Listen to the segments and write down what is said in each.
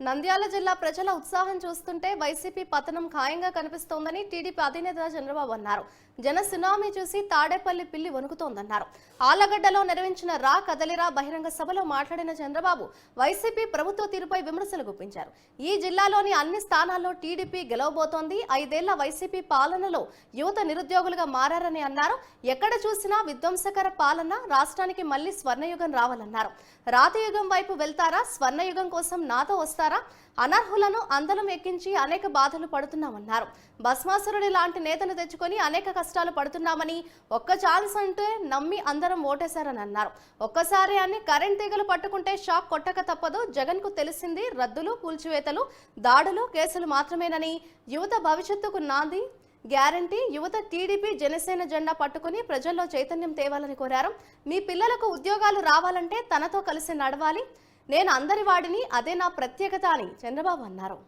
నంద్యాల జిల్లా ప్రజల ఉత్సాహం చూస్తుంటే వైసీపీ పతనం ఖాయంగా కనిపిస్తోందని టీడీపీ అధినేత చంద్రబాబు అన్నారు. జన సునామీ చూసి తాడేపల్లి పిల్లి వణుకుతోందన్నారు. ఆలగడ్డలో నిర్వహించిన రా కదలిరా బహిరంగ సభలో మాట్లాడిన చంద్రబాబు వైసీపీ ప్రభుత్వ తీరుపై విమర్శలు గుప్పించారు. ఈ జిల్లాలోని అన్ని స్థానాల్లో టీడీపీ గెలవబోతోంది. ఐదేళ్ళ వైసీపీ పాలనలో యువత నిరుద్యోగులుగా మారారని అన్నారు. ఎక్కడ చూసినా విధ్వంసకర పాలన రాష్ట్రానికి మళ్ళీ స్వర్ణయుగం రావాలన్నారు. రాతయుగం వైపు వెళ్తారా? స్వర్ణయుగం కోసం నాతో వస్తారా? అనర్హులను అందలం ఎక్కించి అనేక బాధలు పడుతున్నామన్నారు. భస్మాసురుడి లాంటి నేతను తెచ్చుకొని అనేక కష్టాలు పడుతున్నామని ఒక్క ఛాన్స్ అంటే నమ్మి అందరం ఓటేశారని అన్నారు. ఒక్కసారి అని కరెంట్ తీగలు పట్టుకుంటే షాక్ కొట్టక తప్పదు. జగన్కు తెలిసింది రద్దులు కూల్చివేతలు దాడులు కేసులు మాత్రమేనని యువత భవిష్యత్తుకు నాంది గ్యారంటీ. యువత టీడీపీ జనసేన జెండా పట్టుకుని ప్రజల్లో చైతన్యం తేవాలని కోరారు. మీ పిల్లలకు ఉద్యోగాలు రావాలంటే తనతో కలిసి నడవాలి. నేను అందరి వాడిని అదే నా ప్రత్యేకత అని చంద్రబాబు అన్నారు.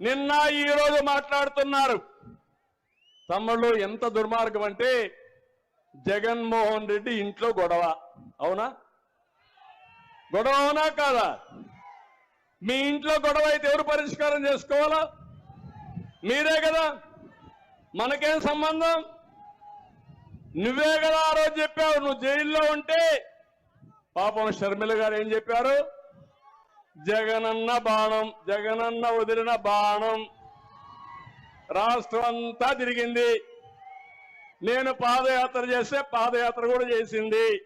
నిన్న ఈ రోజు మాట్లాడుతున్నారు. తమ్ముళ్ళు ఎంత దుర్మార్గం అంటే జగన్మోహన్ రెడ్డి ఇంట్లో గొడవ. అవునా? గొడవ అవునా కాదా? మీ ఇంట్లో గొడవ అయితే ఎవరు పరిష్కారం చేసుకోవాలా? మీరే కదా. మనకేం సంబంధం? నువ్వే కదా ఆ రోజు చెప్పావు నువ్వు జైల్లో ఉంటే. పాపం షర్మిల గారు ఏం చెప్పారు? జగనన్న బాణం జగనన్న వదిలిన బాణం. రాష్ట్రం అంతా తిరిగింది. నేను పాదయాత్ర చేస్తే పాదయాత్ర కూడా చేసింది.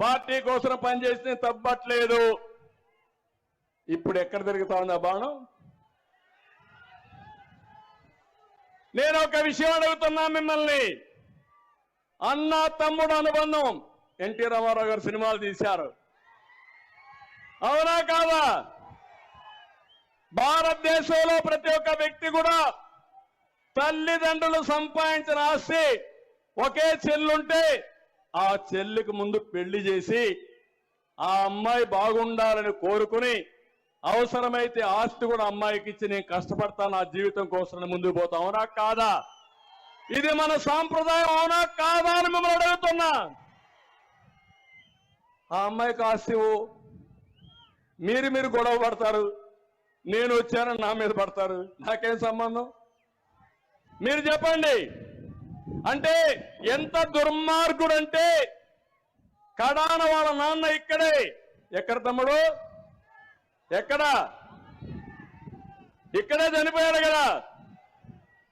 పార్టీ కోసం పనిచేస్తే తప్పట్లేదు. ఇప్పుడు ఎక్కడ తిరుగుతా ఉంది ఆ బాణం? నేను ఒక విషయం అడుగుతున్నా మిమ్మల్ని. అన్న తమ్ముడు అనుబంధం. ఎన్టీ రామారావు గారు సినిమాలు తీశారు. అవునా కాదా? భారతదేశంలో ప్రతి ఒక్క వ్యక్తి కూడా తల్లిదండ్రులు సంపాదించిన ఆస్తి ఒకే చెల్లుంటే ఆ చెల్లికి ముందు పెళ్ళి చేసి ఆ అమ్మాయి బాగుండాలని కోరుకుని అవసరమైతే ఆస్తి కూడా అమ్మాయికి ఇచ్చి నేను కష్టపడతాను నా జీవితం కోసం ముందుకు పోతా. అవునా కాదా? ఇది మన సాంప్రదాయం అవునా కాదా అని మిమ్మల్ని అడుగుతున్నా. ఆ అమ్మాయికి ఆస్తి మీరు మీరు గొడవ పడతారు. నేను వచ్చానని నా మీద పడతారు. నాకేం సంబంధం? మీరు చెప్పండి. అంటే ఎంత దుర్మార్గుడు అంటే కడాన వాళ్ళ నాన్న ఇక్కడే. ఎక్కడ తమ్ముడు? ఎక్కడ? ఇక్కడే చనిపోయాడు కదా.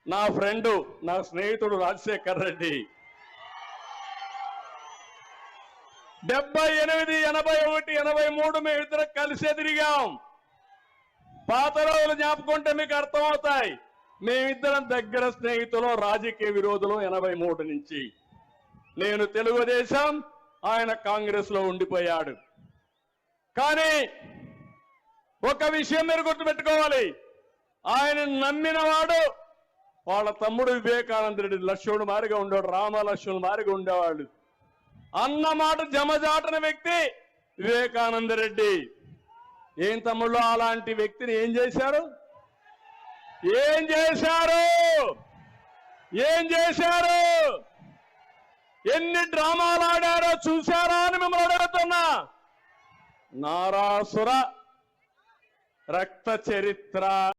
నా ఫ్రెండ్ నా స్నేహితుడు రాజశేఖర్ రెడ్డి. డెబ్బై ఎనిమిది ఎనభై ఒకటి ఎనభై మూడు మేము ఇద్దరం కలిసే తిరిగాం. పాత రోజులు జ్ఞాపకుంటే మీకు అర్థమవుతాయి. మేమిద్దరం దగ్గర స్నేహితులు రాజకీయ విరోధులు ఎనభై మూడు నుంచి. నేను తెలుగుదేశం ఆయన కాంగ్రెస్లో ఉండిపోయాడు. కానీ ఒక విషయం మీరు గుర్తుపెట్టుకోవాలి. ఆయన నమ్మిన వాడు వాళ్ళ తమ్ముడు వివేకానంద రెడ్డి లక్ష్మణుడు మారిగా ఉండేవాడు రామ లక్ష్మణుడు మారిగా ఉండేవాడు. అన్నమాట జమజాటిన జమజాటన వ్యక్తి వివేకానంద రెడ్డి. ఏం తమ్ముళ్ళు అలాంటి వ్యక్తిని ఏం చేశారు? ఏం చేశారు? ఏం చేశారు? ఎన్ని డ్రామాలు ఆడారో చూశారా అని మిమ్మల్ని అడుగుతున్నా. నారాసుర రక్త చరిత్ర.